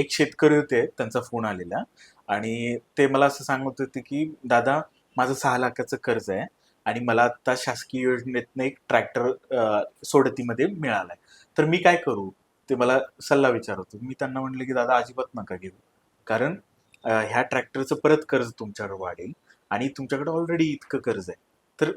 एक शेतकरी होते त्यांचा फोन आलेला. आणि ते मला असं सांगत होते की दादा माझं सहा लाखाचं कर्ज आहे आणि मला आता शासकीय योजनेतनं एक ट्रॅक्टर सोडतीमध्ये मिळालाय. तर मी काय करू? ते मला सल्ला विचारत मी त्यांना म्हणलं की दादा अजिबात नका घेऊ. कारण ह्या ट्रॅक्टरचं परत कर्ज तुमच्याकडे वाढेल आणि तुमच्याकडे ऑलरेडी इतकं कर्ज आहे. तर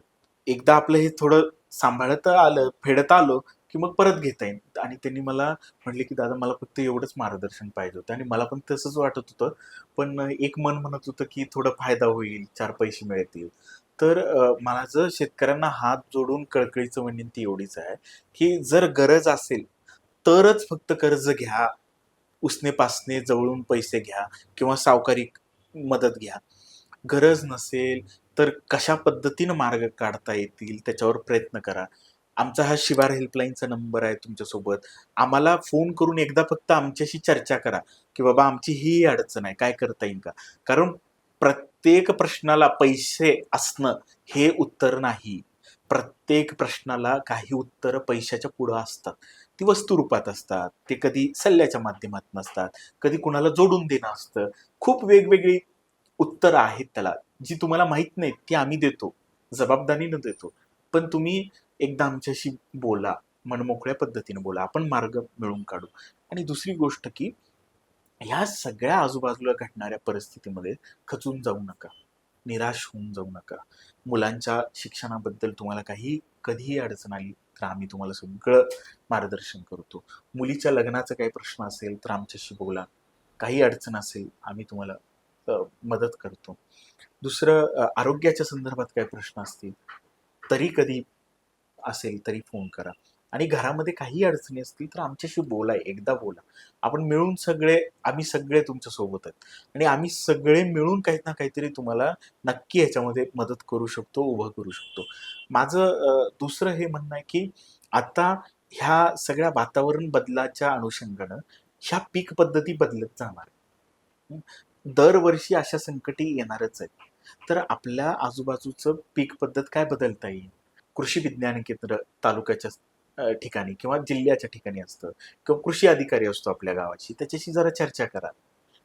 एकदा आपलं हे थोडं सांभाळत आलं फेडत आलो की मग परत घेता येईल. आणि त्यांनी मला म्हणले की दादा मला फक्त एवढंच मार्गदर्शन पाहिजे होतं. आणि मला पण तसंच वाटत होतं. पण एक मन म्हणत होतं की थोडं फायदा होईल चार पैसे मिळतील. तर माझं शेतकऱ्यांना हात जोडून कळकळीचं विनंती एवढीच आहे की जर गरज असेल तरच फक्त कर्ज घ्या. उसने पासने जवळून पैसे घ्या किंवा सावकारी मदत घ्या. गरज नसेल तर कशा पद्धतीनं मार्ग काढता येतील त्याच्यावर प्रयत्न करा. आमचा हा शिवार हेल्पलाईनचा नंबर आहे तुमच्यासोबत. आम्हाला फोन करून एकदा फक्त आमच्याशी चर्चा करा की बाबा आमची ही अडचण आहे काय करता येईल का? कारण प्रत्येक प्रश्नाला पैसे असणं हे उत्तर नाही. प्रत्येक प्रश्नाला काही उत्तरं पैशाच्या पुढं असतात. ती वस्तू रूपात असतात ते कधी सल्ल्याच्या माध्यमातून असतात कधी कुणाला जोडून देणं असतं. खूप वेगवेगळी उत्तरं आहेत त्याला जी तुम्हाला माहीत नाहीत ती आम्ही देतो. जबाबदारीनं देतो. पण तुम्ही एकदा आमच्याशी बोला मनमोकळ्या पद्धतीने बोला आपण मार्ग मिळून काढू. आणि दुसरी गोष्ट की ह्या सगळ्या आजूबाजूला घडणाऱ्या परिस्थितीमध्ये खचून जाऊ नका निराश होऊन जाऊ नका. मुलांच्या शिक्षणाबद्दल तुम्हाला काही कधीही अडचण आली तर आम्ही तुम्हाला सगळं मार्गदर्शन करतो. मुलीच्या लग्नाचा काही प्रश्न असेल तर आमच्याशी बोला. काही अडचण असेल आम्ही तुम्हाला मदत करतो. दुसरं आरोग्याच्या संदर्भात काही प्रश्न असतील तरी कधी असेल तरी फोन करा. आणि घरामध्ये काही अडचणी असतील तर आमच्याशी बोला एकदा बोला. आपण मिळून सगळे आम्ही सगळे तुमच्यासोबत आहेत. आणि आम्ही सगळे मिळून काही ना काहीतरी तुम्हाला नक्की याच्यामध्ये मदत करू शकतो उभं करू शकतो. माझं दुसरं हे म्हणणं आहे की आता ह्या सगळ्या वातावरण बदलाच्या अनुषंगानं ह्या पीक पद्धती बदलत जाणार. दरवर्षी अशा संकटी येणारच आहेत. तर आपल्या आजूबाजूचं पीक पद्धत काय बदलता येईल? कृषी विज्ञान केंद्र तालुक्याच्या ठिकाणी किंवा जिल्ह्याच्या ठिकाणी असतं किंवा कृषी अधिकारी असतो आपल्या गावाची त्याच्याशी जरा चर्चा करा.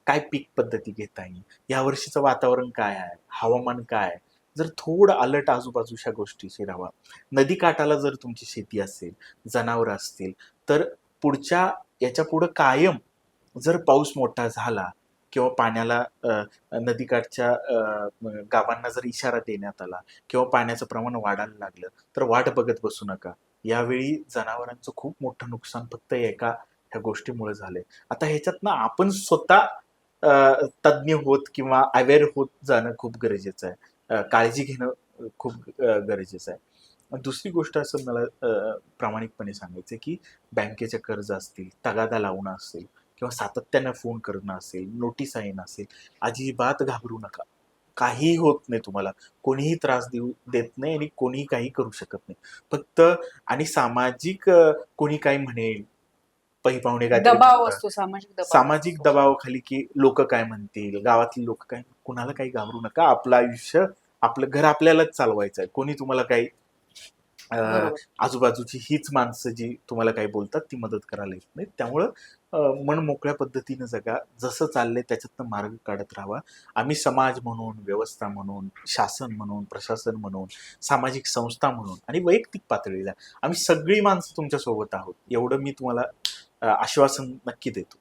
काय पीक पद्धती घेता येईल यावर्षीचं वातावरण काय आहे? हवामान काय आहे? जर थोडं अलर्ट आजूबाजूच्या गोष्टीशी राहा नदी काठाला जर तुमची शेती असेल जनावरं असतील तर पुढच्या याच्या पुढं कायम जर पाऊस मोठा झाला किंवा पाण्याला नदीकाठच्या गावांना जर इशारा देण्यात आला किंवा पाण्याचं प्रमाण वाढायला लागलं तर वाट बघत बसू नका. यावेळी जनावरांचं खूप मोठं नुकसान फक्त एका ह्या गोष्टीमुळे झालंय. आता ह्याच्यातनं आपण स्वतः अ, तज्ज्ञ होत किंवा अवेअर होत जाणं खूप गरजेचं आहे. काळजी घेणं खूप गरजेचं आहे. दुसरी गोष्ट असं मला प्रामाणिकपणे सांगायचं की बँकेचे कर्ज असतील तगादा लावणं असेल किंवा सातत्यानं फोन करणं असेल नोटीस येणं असेल अजिबात घाबरू नका. काही होत नाही तुम्हाला. कोणीही त्रास देऊ देत नाही आणि कोणीही काही करू शकत नाही. फक्त आणि सामाजिक कोणी काही म्हणेल पै पाहुणे काय दबाव असतो सामाजिक दबाव सामाजिक. दबावाखाली की लोक काय म्हणतील गावातली लोक काय कुणाला काही घाबरू नका. आपलं आयुष्य आपलं घर आपल्यालाच चालवायचं आहे. कोणी तुम्हाला काही. आजूबाजूची हीच माणसं जी तुम्हाला काही बोलतात ती मदत करायला येत नाही त्यामुळं मन मोकळ्या पद्धतीनं जगा. जसं चाललंय त्याच्यातनं मार्ग काढत राहावा. आम्ही समाज म्हणून व्यवस्था म्हणून शासन म्हणून प्रशासन म्हणून सामाजिक संस्था म्हणून आणि वैयक्तिक पातळीला आम्ही सगळी माणसं तुमच्यासोबत आहोत. एवढं मी तुम्हाला आश्वासन नक्की देतो.